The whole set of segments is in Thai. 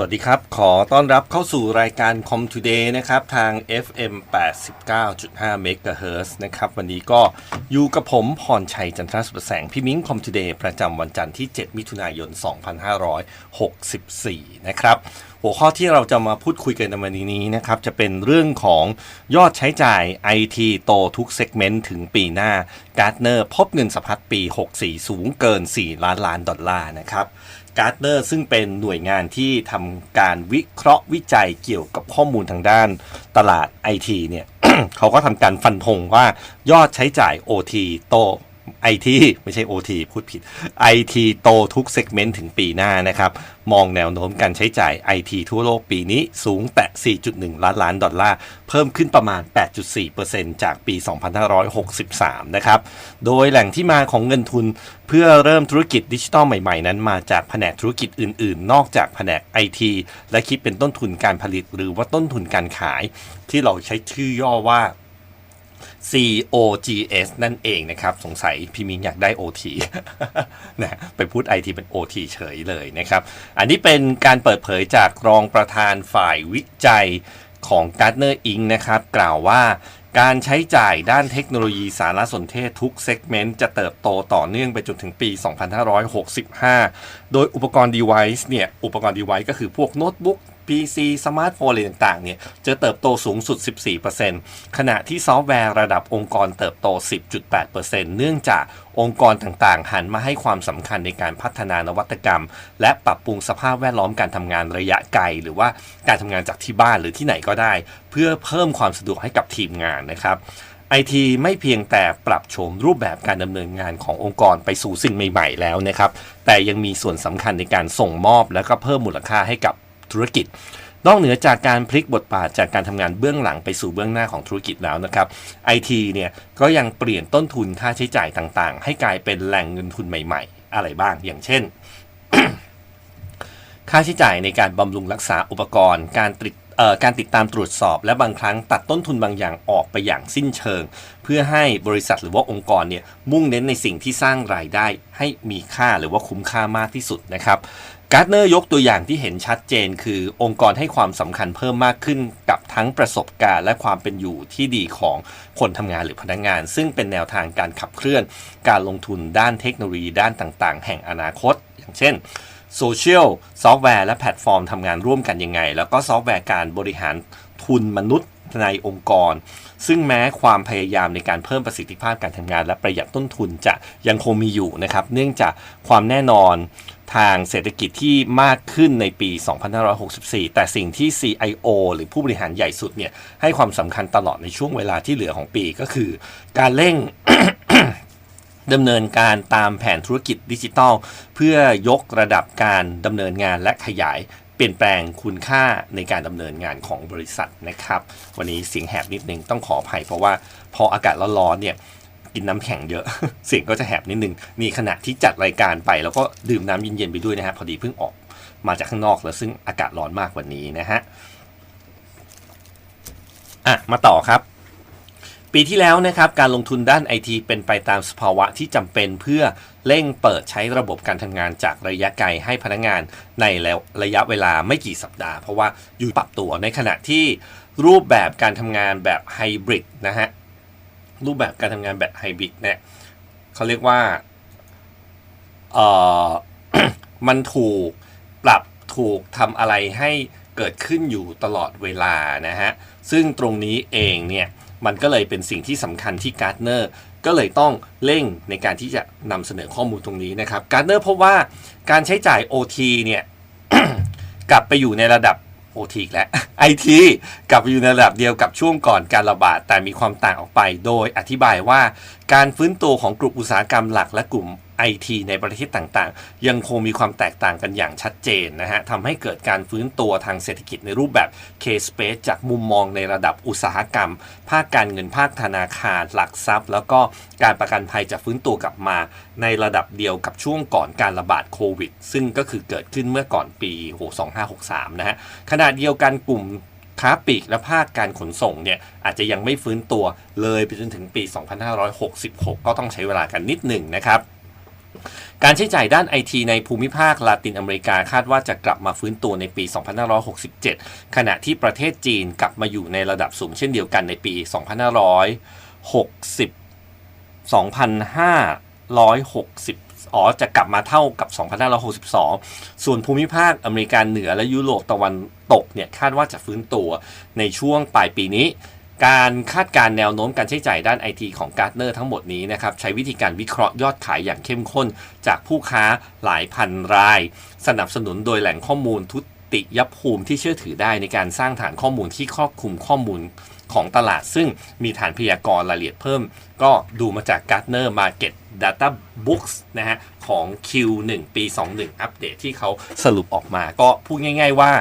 สวัสดีครับ ขอต้อนรับเข้าสู่รายการ Com Today นะครับ ทาง FM 89.5 MHz นะครับ วันนี้ก็อยู่กับผมพรชัยจันทรสุประแสง พี่มิ้ง Com Today ประจำวันจันทร์ที่ 7 มิถุนายน 2564 นะครับ หัวข้อที่เราจะมาพูดคุยกันในวันนี้นะครับ จะเป็นเรื่องของยอดใช้จ่าย IT โตทุกเซกเมนต์ถึงปีหน้าการ์ดเนอร์พบเงินสะพัดปี 64 สูงเกิน 4 ล้านล้านดอลลาร์นะครับ การ์ดเนอร์ซึ่งเป็นหน่วยงานที่ทำการวิเคราะห์วิจัยเกี่ยวกับข้อมูลทางด้านตลาดไอทีเนี่ยเขาก็ทำการฟันธงว่ายอดใช้จ่าย OT โต IT ไม่ใช่ OT พูดผิด IT โตทุกเซกเมนต์ถึงปีหน้านะครับ มองแนวโน้มการใช้จ่าย IT ทั่วโลกปีนี้สูงแต่4.1 ล้านล้านดอลลาร์ เพิ่มขึ้นประมาณ 8.4%จากปี 2563 นะครับ โดยแหล่งที่มาของเงินทุนเพื่อเริ่มธุรกิจดิจิทัลใหม่ๆ นั้นมาจากแผนกธุรกิจอื่น ๆ นอกจากแผนก IT และคิดเป็นต้นทุนการผลิตหรือว่าต้นทุนการขาย ที่เราใช้ชื่อย่อว่า COGS นั่นเองนะครับ สงสัยพี่มิงอยากได้ OT นะไปพูด IT เป็น OT เฉยเลยนะครับ อันนี้เป็นการเปิดเผยจากรองประธานฝ่ายวิจัยของ Gartner Inc. นะครับ กล่าวว่าการใช้จ่ายด้านเทคโนโลยีสารสนเทศทุกเซกเมนต์จะเติบโตต่อเนื่องไปจนถึงปี 2565 โดยอุปกรณ์ device เนี่ย อุปกรณ์ device ก็คือพวกโน้ตบุ๊ก PC สมาร์ทโฟนอะไรต่างๆ เนี่ยจะเติบโตสูงสุด 14%ขณะที่ซอฟต์แวร์ระดับองค์กรเติบโต 10.8%เนื่องจากองค์กรต่างๆ หันมาให้ความสำคัญในการพัฒนานวัตกรรม และปรับปรุงสภาพแวดล้อมการทำงานระยะไกล หรือว่าการทำงานจากที่บ้านหรือที่ไหนก็ได้ เพื่อเพิ่มความสะดวกให้กับทีมงานนะครับไอทีไม่เพียงแต่ปรับโฉมรูปแบบการดำเนินงานขององค์กรไปสู่สิ่งใหม่ ๆ แล้วนะครับ แต่ยังมีส่วนสำคัญในการส่งมอบและก็เพิ่มมูลค่าให้กับ ธุรกิจ นอกเหนือจากการพลิกบทบาทจากการทำงานเบื้องหลังไปสู่เบื้องหน้าของธุรกิจแล้วนะครับไอทีเนี่ยก็ยังเปลี่ยนต้นทุนค่าใช้จ่ายต่างๆ ให้กลายเป็นแหล่งเงินทุนใหม่ๆ อะไรบ้างอย่างเช่นค่าใช้จ่ายในการบำรุงรักษาอุปกรณ์ การติดการติดตามตรวจสอบ และบางครั้งตัดต้นทุนบางอย่างออกไปอย่างสิ้นเชิง เพื่อให้บริษัทหรือว่าองค์กรเนี่ยมุ่งเน้นในสิ่งที่สร้างรายได้ให้มีค่าหรือว่าคุ้มค่ามากที่สุดนะครับ การ์ดเนอร์ยกตัวอย่างที่เห็นชัดเจน คือองค์กรให้ความสำคัญเพิ่มมากขึ้นกับทั้งประสบการณ์ และความเป็นอยู่ที่ดีของคนทำงานหรือพนักงาน ซึ่งเป็นแนวทางการขับเคลื่อน การลงทุนด้านเทคโนโลยีด้านต่างๆ แห่งอนาคต อย่างเช่นโซเชียลซอฟต์แวร์และแพลตฟอร์มทำงานร่วมกันยังไง แล้วก็ซอฟต์แวร์การบริหารทุนมนุษย์ในองค์กร ซึ่งแม้ความพยายามในการเพิ่มประสิทธิภาพการทำงาน และประหยัดต้นทุนจะยังคงมีอยู่นะครับ เนื่องจากความแน่นอนทางเศรษฐกิจที่มากขึ้นในปี 2564 แต่สิ่งที่ CIO หรือผู้บริหารใหญ่สุดเนี่ยให้ความสำคัญตลอดในช่วงเวลาที่เหลือของปีก็คือ การเร่งดำเนินการตามแผนธุรกิจดิจิทัล เพื่อยกระดับการดำเนินงานและขยาย เปลี่ยนแปลงคุณค่าในการดำเนินงานของบริษัทนะครับ วันนี้เสียงแหบนิดนึงต้องขออภัยเพราะว่าพออากาศร้อนๆเนี่ยกินน้ำแข็งเยอะ เสียงก็จะแหบนิดนึงนี่ขณะที่จัดรายการไป แล้วก็ดื่มน้ำเย็นๆไปด้วยนะฮะพอดีเพิ่งออกมาจากข้างนอกแล้วซึ่งอากาศร้อนมากว่านี้นะฮะอะมาต่อครับ ปีที่แล้วนะครับการลงทุนด้านไอทีเป็นไปตามสภาวะที่จำเป็นเพื่อเร่งเปิดใช้ระบบการทำงานจากระยะไกลให้พนักงานในแล้วระยะเวลาไม่กี่สัปดาห์ เพราะว่าอยู่ปรับตัวในขณะที่รูปแบบการทำงานแบบไฮบริดนะฮะรูปแบบการทำงานแบบไฮบริดเนี่ยเขาเรียกว่าเออมันถูกปรับถูกทำอะไรให้เกิดขึ้นอยู่ตลอดเวลานะฮะซึ่งตรงนี้เองเนี่ย มันก็เลยเป็นสิ่งที่สำคัญที่การ์ดเนอร์ก็เลยต้องเร่งในการที่จะนำเสนอข้อมูลตรงนี้นะครับการ์ดเนอร์พบว่าการใช้จ่าย OT เนี่ยกลับไปอยู่ในระดับ OT อีกแล้ว IT กลับไปอยู่ในระดับเดียวกับช่วงก่อนการระบาดแต่มีความต่างออกไป โดยอธิบายว่าการฟื้นตัวของกลุ่มอุตสาหกรรมหลักและกลุ่ม ไอทีในประเทศต่างๆ ยังคงมีความแตกต่างกันอย่างชัดเจนนะฮะทำให้เกิดการฟื้นตัวทางเศรษฐกิจในรูปแบบ K-Space จากมุมมองในระดับอุตสาหกรรม ภาคการเงินภาคธนาคาร หลักทรัพย์ แล้วก็การประกันภัยจะฟื้นตัวกลับมา ในระดับเดียวกับช่วงก่อนการระบาดโควิด ซึ่งก็คือเกิดขึ้นเมื่อก่อนปีโห2563 นะฮะขณะเดียวกันกลุ่มค้าปลีกและภาคการขนส่งเนี่ยอาจจะยังไม่ฟื้นตัวเลยไปจนถึงปี 2566 ก็ต้องใช้เวลากันนิดหนึ่งนะครับ การใช้จ่ายด้านไอทีในภูมิภาคลาตินอเมริกาคาดว่าจะกลับมาฟื้นตัวในปี 2567 ขณะที่ประเทศจีนกลับมาอยู่ในระดับสูงเช่นเดียวกันในปี 2560 2,560อ๋อจะกลับมาเท่ากับ 2,562 ส่วนภูมิภาคอเมริกาเหนือและยุโรปตะวันตกเนี่ยคาดว่าจะฟื้นตัวในช่วงปลายปีนี้ การคาดการณ์แนวโน้มการใช้จ่ายด้านไอทีของการ์ดเนอร์ทั้งหมดนี้นะครับใช้วิธีการวิเคราะห์ยอดขายอย่างเข้มข้น จากผู้ค้าหลายพันราย สนับสนุนโดยแหล่งข้อมูลทุติยภูมิที่เชื่อถือได้ในการสร้างฐานข้อมูลที่ครอบคลุมข้อมูลของตลาด ซึ่งมีฐานพยากรณ์รายละเอียดเพิ่ม ก็ดูมาจาก Gartner Market Data Books นะฮะของ Q1 ปี 21 อัปเดตที่เขาสรุปออกมา ก็พูดง่าย ๆว่า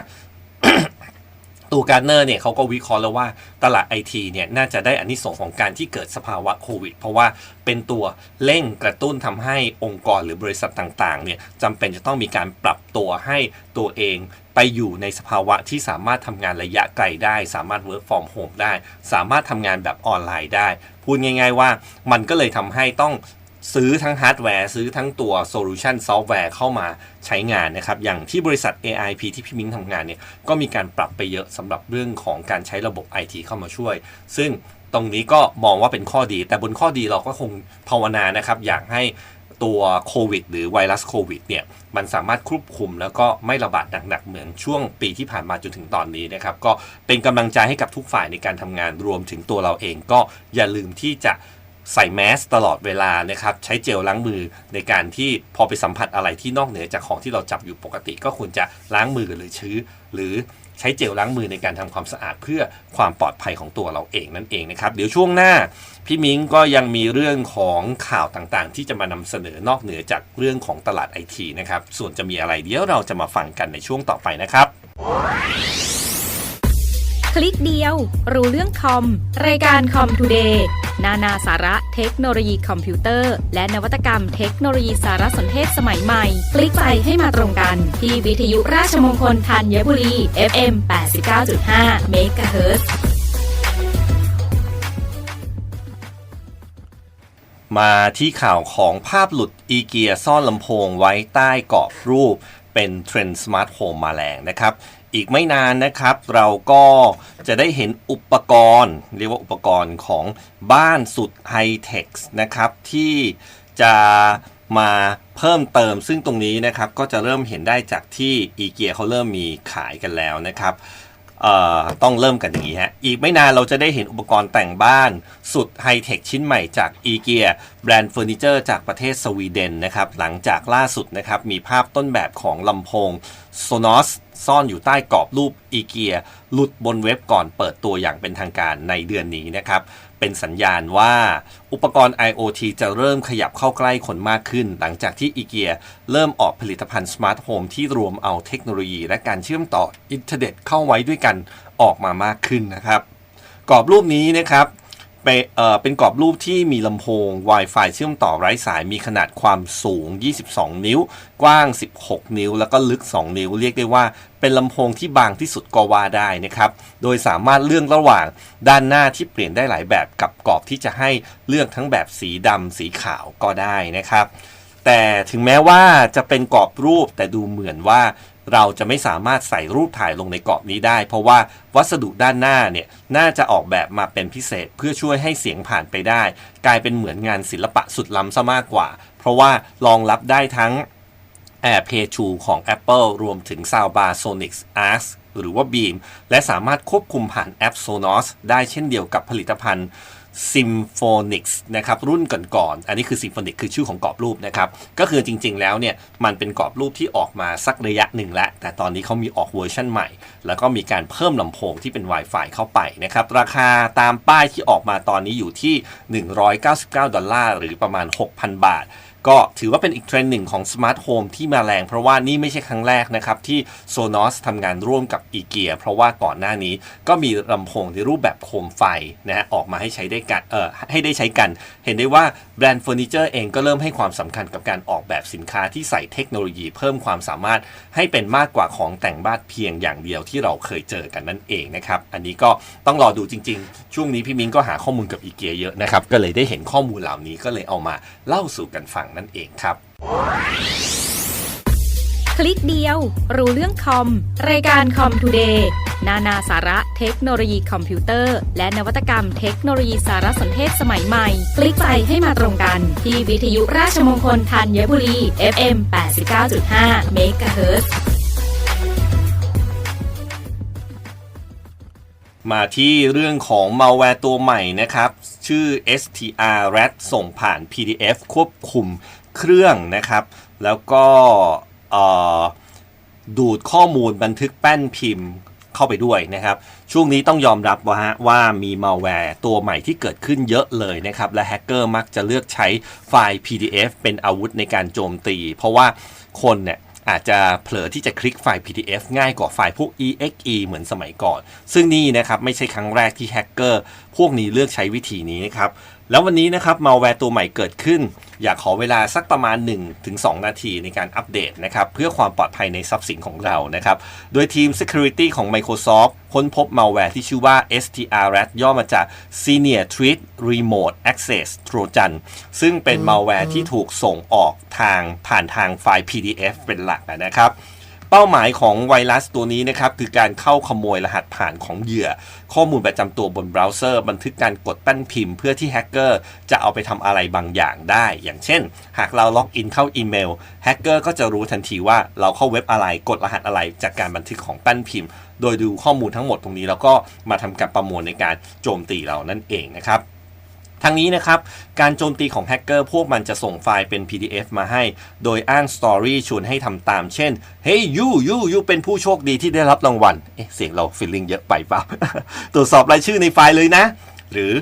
ตัวการเนอร์เนี่ยเขาก็วิเคราะห์แล้วว่าตลาดไอทีเนี่ยน่าจะได้อานิสงส์ของการที่เกิดสภาวะโควิด เพราะว่าเป็นตัวเร่งกระตุ้นทำให้องค์กรหรือบริษัทต่างๆเนี่ยจำเป็นจะต้องมีการปรับตัวให้ตัวเองไปอยู่ในสภาวะที่สามารถทำงานระยะไกลได้ สามารถ work from home ได้ สามารถทำงานแบบออนไลน์ได้ พูดง่าย ๆ ว่ามันก็เลยทำให้ต้อง ซื้อทั้งฮาร์ดแวร์ ซื้อทั้งตัวโซลูชันซอฟต์แวร์เข้ามาใช้งานนะครับ อย่างที่บริษัท AIP ที่พี่มิ้งทำงานเนี่ย ก็มีการปรับไปเยอะสำหรับเรื่องของการใช้ระบบ IT เข้ามาช่วย ซึ่งตรงนี้ก็มองว่าเป็นข้อดี แต่บนข้อดีเราก็คงภาวนานะครับ อยากให้ตัวโควิดหรือไวรัสโควิดเนี่ย มันสามารถควบคุมแล้วก็ไม่ระบาดหนักๆ เหมือนช่วงปีที่ผ่านมาจนถึงตอนนี้นะครับ ก็เป็นกำลังใจให้กับทุกฝ่ายในการทำงานรวมถึงตัวเราเองก็อย่าลืมที่จะ ใส่แมสตลอดเวลานะครับใช้เจลล้างมือในการที่พอไปสัมผัสอะไรที่นอกเหนือจากของที่เราจับอยู่ปกติ ก็ควรจะล้างมือหรือชื้อ หรือใช้เจลล้างมือในการทำความสะอาดเพื่อความปลอดภัยของตัวเราเองนั่นเองนะครับ เดี๋ยวช่วงหน้าพี่มิ้งก็ยังมีเรื่องของข่าวต่างๆ ที่จะมานำเสนอนอกเหนือจากเรื่องของตลาดไอทีนะครับส่วนจะมีอะไรเดี๋ยวเราจะมาฟังกันในช่วงต่อไปนะครับ ลิกเดียว รู้เรื่องคอม รายการคอมทูเดย์นานาสาระเทคโนโลยีคอมพิวเตอร์ และนวัตกรรมเทคโนโลยีสารสนเทศสมัยใหม่ คลิกไปให้มาตรงกัน ที่วิทยุราชมงคลธัญบุรี FM 89.5 MHz มาที่ข่าวของภาพหลุดอีเกียซ่อนลำโพงไว้ใต้กรอบรูปเป็นเทรนด์สมาร์ทโฮมมาแรงนะครับ อีกไม่นานนะครับ เราก็จะได้เห็นอุปกรณ์ เรียกว่าอุปกรณ์ของบ้านสุดไฮเทคนะครับ ที่จะมาเพิ่มเติมซึ่งตรงนี้นะครับ ก็จะเริ่มเห็นได้จากที่อีเกียเขาเริ่มมีขายกันแล้วนะครับ ต้องเริ่มกันอย่างนี้ฮะ อีกไม่นานเราจะได้เห็นอุปกรณ์แต่งบ้าน สุดไฮเทคชิ้นใหม่จากอีเกียแบรนด์เฟอร์นิเจอร์จากประเทศสวีเดนนะครับ หลังจากล่าสุดนะครับ มีภาพต้นแบบของลำโพง Sonos ซ่อนอยู่ใต้กรอบรูปอีเกียหลุดบนเว็บก่อนเปิดตัวอย่างเป็นทางการในเดือนนี้นะครับ เป็นสัญญาณว่า อุปกรณ์ IoT จะเริ่มขยับเข้าใกล้คนมากขึ้น หลังจากที่อีเกียเริ่มออกผลิตภัณฑ์สมาร์ทโฮมที่รวมเอาเทคโนโลยี และการเชื่อมต่ออินเทอร์เน็ตเข้าไว้ด้วยกันออกมามากขึ้นนะครับ กรอบรูปนี้นะครับ เป็นเอ่อเป็นกรอบรูปที่มีลำโพง Wi-Fi เชื่อมต่อไร้สายมีขนาดความสูง 22 นิ้ว กว้าง 16 นิ้ว แล้วก็ลึก 2 นิ้ว เรียกได้ว่าเป็นลำโพงที่บางที่สุดก็ว่าได้นะครับ โดยสามารถเลือกระหว่างด้านหน้าที่เปลี่ยนได้หลายแบบกับกรอบที่จะให้เลือกทั้งแบบสีดำสีขาวก็ได้นะครับ แต่ถึงแม้ว่าจะเป็นกรอบรูปแต่ดูเหมือนว่า เราจะไม่สามารถใส่รูปถ่ายลงในกรอบนี้ได้ เพราะว่าวัสดุด้านหน้าเนี่ยน่าจะออกแบบมาเป็นพิเศษเพื่อช่วยให้เสียงผ่านไปได้ กลายเป็นเหมือนงานศิลปะสุดล้ำซะมากกว่า เพราะว่ารองรับได้ทั้ง AirPlay 2ของ Apple รวมถึง Soundbar Sonic Arc หรือว่า Beam และสามารถควบคุมผ่านแอป Sonos ได้เช่นเดียวกับผลิตภัณฑ์ Symphonix นะครับรุ่นก่อนๆอันนี้คือ Symphonix คือชื่อของกรอบรูปนะครับก็คือจริงๆแล้วเนี่ยมันเป็นกรอบรูปที่ออกมาสักระยะหนึ่งแล้ว แต่ตอนนี้เขามีออกเวอร์ชันใหม่ แล้วก็มีการเพิ่มลำโพงที่เป็น Wi-Fi เข้าไปนะครับราคาตามป้ายที่ออกมาตอนนี้อยู่ที่ 199 ดอลลาร์หรือประมาณ 6,000 บาท ก็ถือว่าเป็นอีกเทรนด์หนึ่งของสมาร์ทโฮมที่มาแรง เพราะว่านี่ไม่ใช่ครั้งแรกนะครับที่ Sonos ทำงานร่วมกับอีเกียเพราะว่าก่อนหน้านี้ก็มีลำโพงในรูปแบบโคมไฟนะฮะออกมาให้ใช้ได้กันเอ่อให้ได้ใช้กัน เห็นได้ว่าแบรนด์เฟอร์นิเจอร์เองก็เริ่มให้ความสำคัญกับการออกแบบสินค้าที่ใส่เทคโนโลยีเพิ่มความสามารถให้เป็นมากกว่าของแต่งบ้านเพียงอย่างเดียวที่เราเคยเจอกันนั่นเองนะครับอันนี้ก็ต้องรอดูจริง ๆ ช่วงนี้พี่มิ้นก็หาข้อมูลกับอีเกียเยอะนะครับก็เลยได้เห็นข้อมูลเหล่านี้ก็เลยเอามาเล่าสู่กันฟังนั่นเองครับ คลิกเดียว รู้เรื่องคอม รายการคอมทูเดย์นานาสาระเทคโนโลยีคอมพิวเตอร์ และนวัตกรรมเทคโนโลยีสารสนเทศสมัยใหม่ คลิกใจให้มาตรงกัน ที่วิทยุราชมงคลธัญบุรี FM 89.5 MHz มาที่เรื่องของ malware ตัวใหม่นะครับ ชื่อ STR Rat ส่งผ่าน PDF ควบคุมเครื่องนะครับ แล้วก็ดูดข้อมูลบันทึกแป้นพิมพ์เข้าไปด้วยนะครับ ช่วงนี้ต้องยอมรับว่าว่ามี malware ตัวใหม่ที่เกิดขึ้นเยอะเลยนะครับ และแฮกเกอร์มักจะเลือกใช้ไฟล์ PDF เป็นอาวุธในการโจมตี เพราะว่าคนเนี่ย อาจจะเผลอที่จะคลิกไฟล์ PDF ง่ายกว่าไฟล์พวก exe เหมือนสมัยก่อน ซึ่งนี่นะครับไม่ใช่ครั้งแรกที่แฮกเกอร์พวกนี้เลือกใช้วิธีนี้นะครับ แล้ววันนี้นะครับมาแวร์ตัวใหม่เกิดขึ้น อยากขอเวลาสักประมาณ 1-2 นาทีในการอัปเดตนะครับเพื่อความปลอดภัยในทรัพย์สินของเรานะครับโดยทีม Security ของ Microsoft ค้นพบ malware ที่ชื่อว่า STRAT ย่อมาจาก Senior Threat Remote Access Trojan ซึ่งเป็น malware ที่ถูกส่งออกทางผ่านทางไฟล์ PDF เป็นหลักนะครับ เป้าหมายของไวรัสตัวนี้นะครับคือการเข้าขโมยรหัสผ่านของเหยื่อ ข้อมูลประจำตัวบนเบราว์เซอร์ บันทึกการกดแป้นพิมพ์เพื่อที่แฮกเกอร์จะเอาไปทำอะไรบางอย่างได้ อย่างเช่น หากเราล็อกอินเข้าอีเมลแฮกเกอร์ก็จะรู้ทันทีว่าเราเข้าเว็บอะไรกดรหัสอะไรจากการบันทึกของแป้นพิมพ์ โดยดูข้อมูลทั้งหมดตรงนี้แล้วก็มาทำการประมวลในการโจมตีเรานั่นเองนะครับ ทั้งนี้นะครับ การโจมตีของแฮกเกอร์พวกมันจะส่งไฟล์เป็น PDF มาให้ โดยอ้างสตอรี่ชวนให้ทำตาม เช่น เฮ้ยยูยูยูเป็นผู้โชคดีที่ได้รับรางวัล เอ๊ะ เสียงเราฟิลลิ่งเยอะไปเปล่า ตรวจสอบรายชื่อในไฟล์เลยนะ หรือ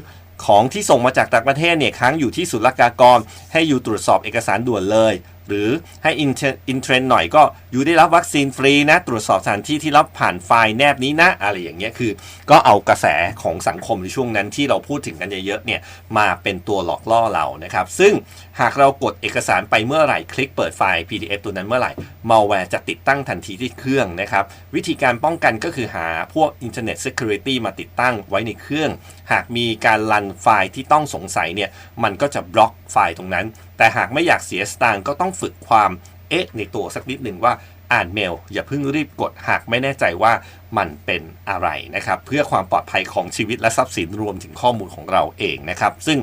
ของที่ส่งมาจากต่างประเทศเนี่ยค้างอยู่ที่ศุลกากร ให้อยู่ตรวจสอบเอกสารด่วนเลย หรือให้อินเทรนหน่อยก็อยู่ได้รับวัคซีนฟรีนะ ตรวจสอบสถานที่ที่รับผ่านไฟล์แนบนี้นะอะไรอย่างเงี้ยคือ ก็เอากระแสของสังคมในช่วงนั้นที่เราพูดถึงกันเยอะๆเนี่ยมาเป็นตัวหลอกล่อเรานะครับ ซึ่งหากเรากดเอกสารไปเมื่อไหร่คลิกเปิดไฟล์ PDF ตัวนั้นเมื่อไหร่ malware จะติดตั้งทันทีที่เครื่องนะครับ วิธีการป้องกันก็คือหาพวก Internet Security มาติดตั้งไว้ในเครื่อง หากมีการรันไฟล์ที่ต้องสงสัยเนี่ยมันก็จะบล็อกไฟล์ตรงนั้นแต่หากไม่อยากเสียสตางค์ก็ต้องฝึกความเอ๊ะในตัวสักนิดหนึ่งว่าอ่านเมล อย่าเพิ่งรีบกดหากไม่แน่ใจว่ามันเป็นอะไรนะครับ เพื่อความปลอดภัยของชีวิตและทรัพย์สินรวมถึงข้อมูลของเราเองนะครับ ซึ่ง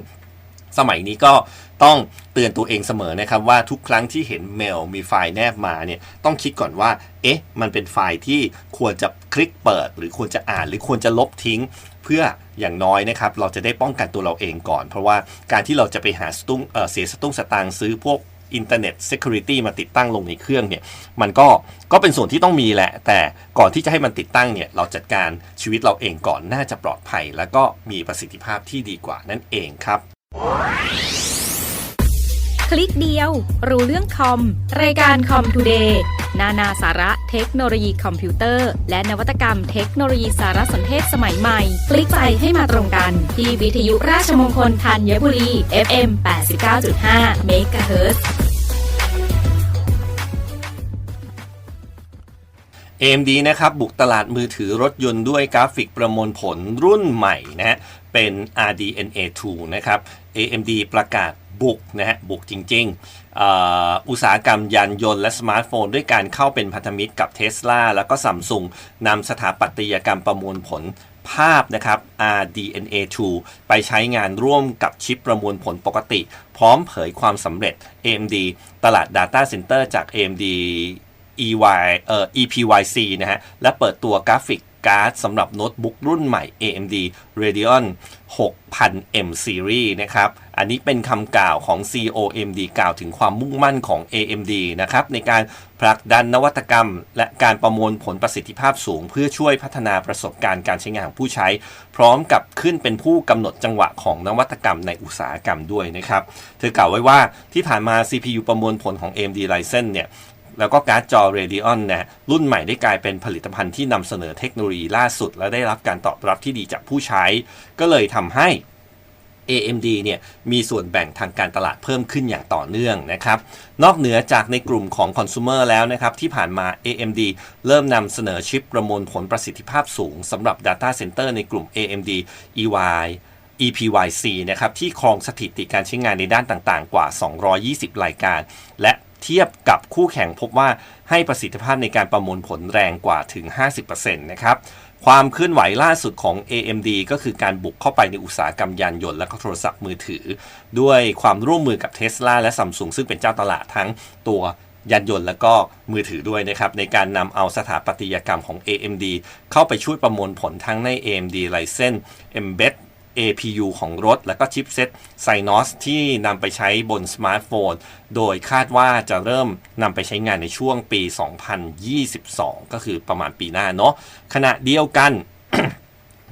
สมัยนี้ก็ต้องเตือนตัวเองเสมอนะครับว่าทุกครั้งที่เห็นเมลมีไฟล์แนบมาเนี่ยต้องคิดก่อนว่า เอ๊ะ มันเป็นไฟล์ที่ควรจะคลิกเปิด หรือควรจะอ่านหรือควรจะลบทิ้ง เพื่อ อย่างน้อยนะครับ เราจะได้ป้องกันตัวเราเองก่อน เพราะว่าการที่เราจะไปหาสตุ้งเเสียสตุ้งสตางค์ซื้อพวกอินเทอร์เน็ต Security มาติดตั้งลงในเครื่องเนี่ยมันก็ก็เป็นส่วนที่ต้องมีแหละ แต่ก่อนที่จะให้มันติดตั้งเนี่ยเราจัดการชีวิตเราเองก่อนน่าจะปลอดภัย แล้วก็มีประสิทธิภาพที่ดีกว่านั่นเองครับ ลิกเดียว รู้เรื่องคอม รายการคอมทูเดย์นานาสาระเทคโนโลยีคอมพิวเตอร์ และนวัตกรรมเทคโนโลยีสารสนเทศสมัยใหม่ คลิกไปให้มาตรงกัน ที่วิทยุราชมงคลธัญบุรี FM 89.5 MHz AMD นะครับ บุกตลาดมือถือรถยนต์ด้วยกราฟิกประมวลผลรุ่นใหม่นะฮะ เป็น RDNA 2 นะครับ AMD ประกาศบุกนะฮะบุกจริงๆอ,อุตสาหกรรมยานยนต์และสมาร์ทโฟน ด้วยการเข้าเป็นพันธมิตรกับ Tesla แล้วก็ซัมซุงนำสถาปัตยกรรมประมวลผลภาพนะครับ RDNA 2 ไปใช้งานร่วมกับชิปประมวลผลปกติ พร้อมเผยความสำเร็จ AMD ตลาด Data Center จาก AMD EY เอ่อ EPYC นะฮะ และเปิดตัวกราฟิก การ์ดสำหรับโน้ตบุ๊กรุ่นใหม่ AMD Radeon 6000M Series นะครับ อันนี้เป็นคำกล่าวของ CEO AMD กล่าวถึงความมุ่งมั่นของ AMD นะครับในการผลักดันนวัตกรรม และการประมวลผลประสิทธิภาพสูง เพื่อช่วยพัฒนาประสบการณ์การใช้งานของผู้ใช้ พร้อมกับขึ้นเป็นผู้กำหนดจังหวะของนวัตกรรมในอุตสาหกรรมด้วยนะครับ เธอกล่าวไว้ว่าที่ผ่านมา CPU ประมวลผลของ AMD Ryzen เนี่ย แล้วก็การ์ดจอ Radeon นี่ยรุ่นใหม่ได้กลายเป็นผลิตภัณฑ์ที่นำเสนอเทคโนโลยีล่าสุด และได้รับการตอบรับที่ดีจากผู้ใช้ ก็เลยทำให้ AMD เนี่ยมีส่วนแบ่งทางการตลาดเพิ่มขึ้นอย่างต่อเนื่องนะครับ นอกเหนือจากในกลุ่มของคอน sumer แล้วนะครับ ที่ผ่านมา AMD เริ่มนำเสนอชิปประมวลผลประสิทธิภาพสูงสำหรับ Data Center ในกลุ่ม AMD EY EPYC นะครับที่ครองสถิติการใช้งานในด้านต่างๆ กว่า 220 รายการ และ เทียบกับคู่แข่งพบว่าให้ประสิทธิภาพในการประมวลผลแรงกว่าถึง 50%นะครับความเคลื่อนไหวล่าสุดของ AMD ก็คือการบุกเข้าไปในอุตสาหกรรมยานยนต์และก็โทรศัพท์มือถือ ด้วยความร่วมมือกับ Tesla และ Samsung ซึ่งเป็นเจ้าตลาดทั้งตัวยานยนต์และก็มือถือด้วยนะครับ ในการนำเอาสถาปัตยกรรมของ AMD เข้าไปช่วยประมวลผลทั้งใน AMD Ryzen Embed APU ของรถ และก็ชิปเซ็ต Synos ที่นำไปใช้บนสมาร์ทโฟน โดยคาดว่าจะเริ่มนำไปใช้งานในช่วงปี 2022 ก็คือประมาณปีหน้าเนาะขณะเดียวกัน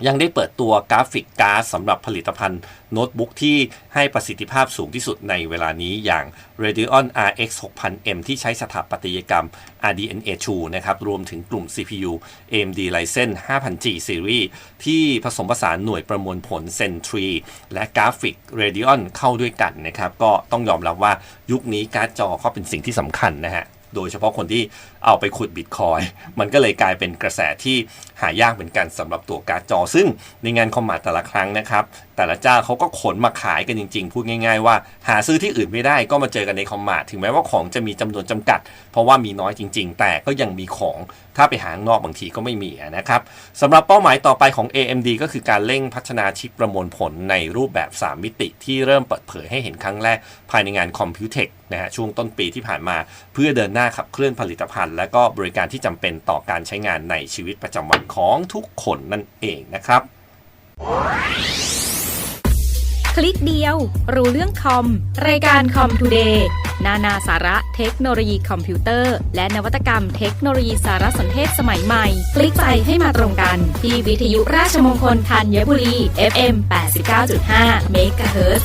ยังได้เปิดตัวกราฟิกการ์ดสำหรับผลิตภัณฑ์โน้ตบุ๊กที่ให้ประสิทธิภาพสูงที่สุดในเวลานี้อย่าง Radeon RX 6000M ที่ใช้สถาปัตยกรรม RDNA 2นะครับ รวมถึงกลุ่ม CPU AMD Ryzen 5000G Series ที่ผสมผสานหน่วยประมวลผล Zen 3และกราฟิก Radeon เข้าด้วยกันนะครับ ก็ต้องยอมรับว่ายุคนี้การ์ดจอก็เป็นสิ่งที่สำคัญนะฮะโดยเฉพาะคนที่ เอาไปขุดบิตคอยมันก็เลยกลายเป็นกระแสที่หายากเหมือนกันสำหรับตัวการ์ดจอ ซึ่งในงานคอมมาแต่ละครั้งนะครับ แต่ละเจ้าเขาก็ขนมาขายกันจริงๆ พูดง่ายๆว่า หาซื้อที่อื่นไม่ได้ก็มาเจอกันในคอมมาถึงแม้ว่าของจะมีจำนวนจำกัด เพราะว่ามีน้อยจริง ๆ แต่ก็ยังมีของถ้าไปหางนอกบางทีก็ไม่มีนะครับสำหรับเป้าหมายต่อไปของ AMD ก็คือการเร่งพัฒนาชิปประมวลผลในรูปแบบ 3 มิติที่เริ่มเปิดเผยให้เห็นครั้งแรกภายในงาน Computex นะฮะช่วงต้นปีที่ผ่านมา เพื่อเดินหน้าขับเคลื่อนผลิตภัณฑและก็บริการที่จำเป็นต่อการใช้งานในชีวิตประจำวันของทุกคนนั่นเองนะครับ คลิกเดียว รู้เรื่องคอม รายการคอมทูเดย์นานาสาระเทคโนโลยีคอมพิวเตอร์ และนวัตกรรมเทคโนโลยีสารสนเทศสมัยใหม่ คลิกไปให้มาตรงกัน ที่วิทยุราชมงคลธัญบุรี FM 89.5 MHz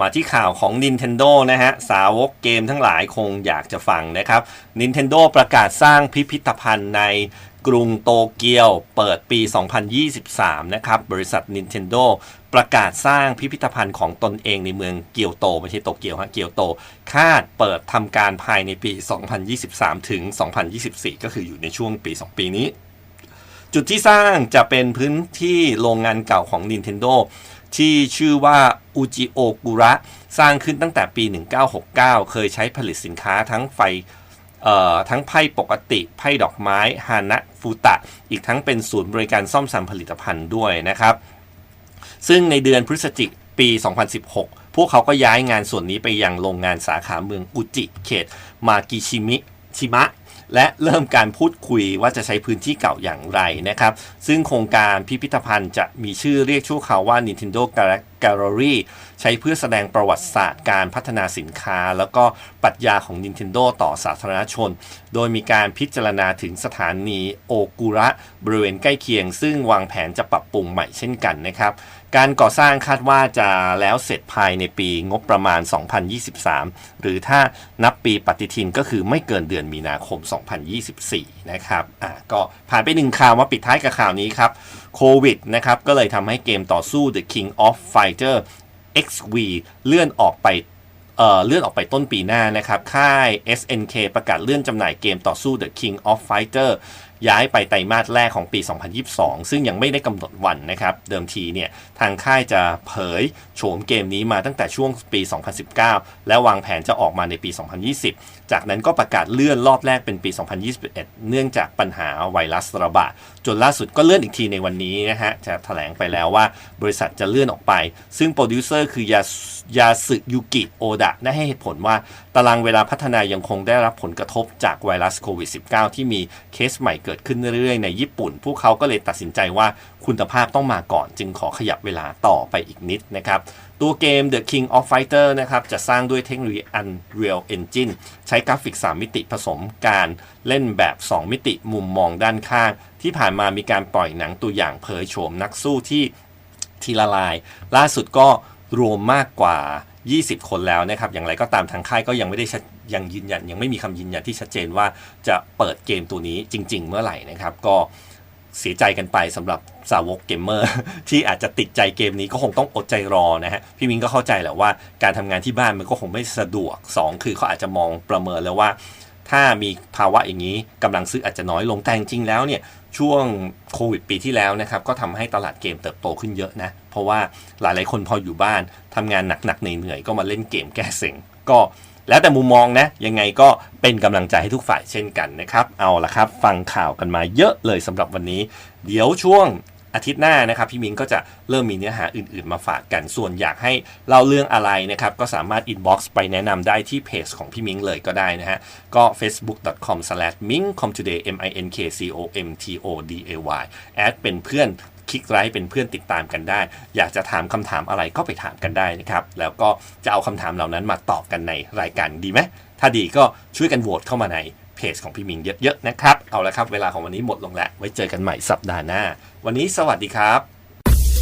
มาที่ข่าวของ Nintendo นะฮะ สาวกเกมทั้งหลายคงอยากจะฟังนะครับ Nintendo ประกาศสร้างพิพิธภัณฑ์ในกรุงโตเกียวเปิดปี 2023 นะครับ บริษัท Nintendo ประกาศสร้างพิพิธภัณฑ์ของตนเองในเมืองเกียวโต ไม่ใช่โตเกียวฮะเกียวโต คาดเปิดทำการภายในปี 2023 ถึง 2024 ก็คืออยู่ในช่วงปี 2 ปีนี้ จุดที่สร้างจะเป็นพื้นที่โรงงานเก่าของ Nintendo ที่ชื่อว่าอุจิโอกุระสร้างขึ้นตั้งแต่ปี 1969 เคยใช้ผลิตสินค้าทั้งไฟทั้งไพ่ปกติ ไพ่ดอกไม้ ฮานะฟูตะ อีกทั้งเป็นศูนย์บริการซ่อมแซมผลิตภัณฑ์ด้วยนะครับ ซึ่งในเดือนพฤศจิกปี 2016 พวกเขาก็ย้ายงานส่วนนี้ไปยังโรงงานสาขาเมืองอุจิเขต มากิชิมิชิมะ และเริ่มการพูดคุยว่าจะใช้พื้นที่เก่าอย่างไรนะครับ ซึ่งโครงการพิพิธภัณฑ์จะมีชื่อเรียกชั่วคราวว่า Nintendo Gallery ใช้เพื่อแสดงประวัติศาสตร์การพัฒนาสินค้า แล้วก็ปรัชญาของ Nintendo ต่อสาธารณชน โดยมีการพิจารณาถึงสถานีโอกุระบริเวณใกล้เคียง ซึ่งวางแผนจะปรับปรุงใหม่เช่นกันนะครับ การก่อสร้างคาดว่าจะแล้วเสร็จภายในปีงบประมาณ 2023 หรือถ้านับปีปฏิทินก็คือไม่เกินเดือนมีนาคม 2024 นะครับอะก็ผ่านไปหนึ่งข่าวมาปิดท้ายกับข่าวนี้ครับโควิดนะครับก็เลยทำให้เกมต่อสู้ The King of Fighter XV เลื่อนออกไปเอ่อเลื่อนออกไปต้นปีหน้านะครับ ค่าย SNK ประกาศเลื่อนจำหน่ายเกมต่อสู้ The King of Fighter ย้ายไปไตรมาสแรกของปี 2022 ซึ่งยังไม่ได้กำหนดวันนะครับ เดิมทีเนี่ยทางค่ายจะเผยโฉมเกมนี้มาตั้งแต่ช่วงปี 2019 และวางแผนจะออกมาในปี 2020 จากนั้นก็ประกาศเลื่อนรอบแรกเป็นปี 2021 เนื่องจากปัญหาไวรัสระบาด จนล่าสุดก็เลื่อนอีกทีในวันนี้นะฮะ จะแถลงไปแล้วว่าบริษัทจะเลื่อนออกไป ซึ่งโปรดิวเซอร์คือยายาสึยุกิโอดะได้ให้เหตุผลว่า ตารางเวลาพัฒนายังคงได้รับผลกระทบจากไวรัสโควิด -19 ที่มีเคสใหม่เกิดขึ้นเรื่อยๆในญี่ปุ่น พวกเขาก็เลยตัดสินใจว่า คุณภาพต้องมาก่อนจึงขอขยับเวลาต่อไปอีกนิดนะครับ ตัวเกม The King of Fighter นะครับจะสร้างด้วยเทคโนโลยี Unreal Engine ใช้กราฟิก 3 มิติผสมการเล่นแบบ 2 มิติมุมมองด้านข้าง ที่ผ่านมามีการปล่อยหนังตัวอย่างเผยโฉมนักสู้ที่ทีละลาย ล่าสุดก็รวมมากกว่า 20 คนแล้วนะครับ อย่างไรก็ตามทางค่ายก็ยังไม่ได้ยังยืนยันยังไม่มีคำยืนยันที่ชัดเจนว่าจะเปิดเกมตัวนี้จริง ๆ เมื่อไหร่นะครับก็ เสียใจกันไปสำหรับสาวกเกมเมอร์ที่อาจจะติดใจเกมนี้ก็คงต้องอดใจรอนะฮะ พี่มิงก็เข้าใจแหละว่าการทำงานที่บ้านมันก็คงไม่สะดวก 2 คือเขาอาจจะมองประเมินแล้วว่า ถ้ามีภาวะอย่างนี้กำลังซื้ออาจจะน้อยลงแต่จริงแล้วเนี่ยช่วงโควิดปีที่แล้วนะครับ ก็ทำให้ตลาดเกมเติบโตขึ้นเยอะนะ เพราะว่าหลายๆคนพออยู่บ้านทำงานหนักๆเหนื่อยๆก็มาเล่นเกมแก้เซ็งก็ แล้วแต่มุมมองนะยังไงก็เป็นกำลังใจให้ทุกฝ่ายเช่นกันนะครับ เอาละครับฟังข่าวกันมาเยอะเลยสำหรับวันนี้ เดี๋ยวช่วงอาทิตย์หน้านะครับพี่มิงก็จะเริ่มมีเนื้อหาอื่นๆมาฝากกันส่วนอยากให้เล่าเรื่องอะไรนะครับ ก็สามารถ inbox ไปแนะนำได้ที่เพจของพี่มิงเลยก็ได้นะฮะ ก็ facebook.com/mingcomtoday m i n k c o m t o d a y แอดเป็นเพื่อน คลิกไลค์เป็นเพื่อนติดตามกันได้ อยากจะถามคำถามอะไรก็ไปถามกันได้นะครับ แล้วก็จะเอาคำถามเหล่านั้นมาตอบกันในรายการดีไหม ถ้าดีก็ช่วยกันโหวตเข้ามาในเพจของพี่มิงเยอะๆนะครับ เอาละครับ เวลาของวันนี้หมดลงแล้ว ไว้เจอกันใหม่สัปดาห์หน้า วันนี้สวัสดีครับ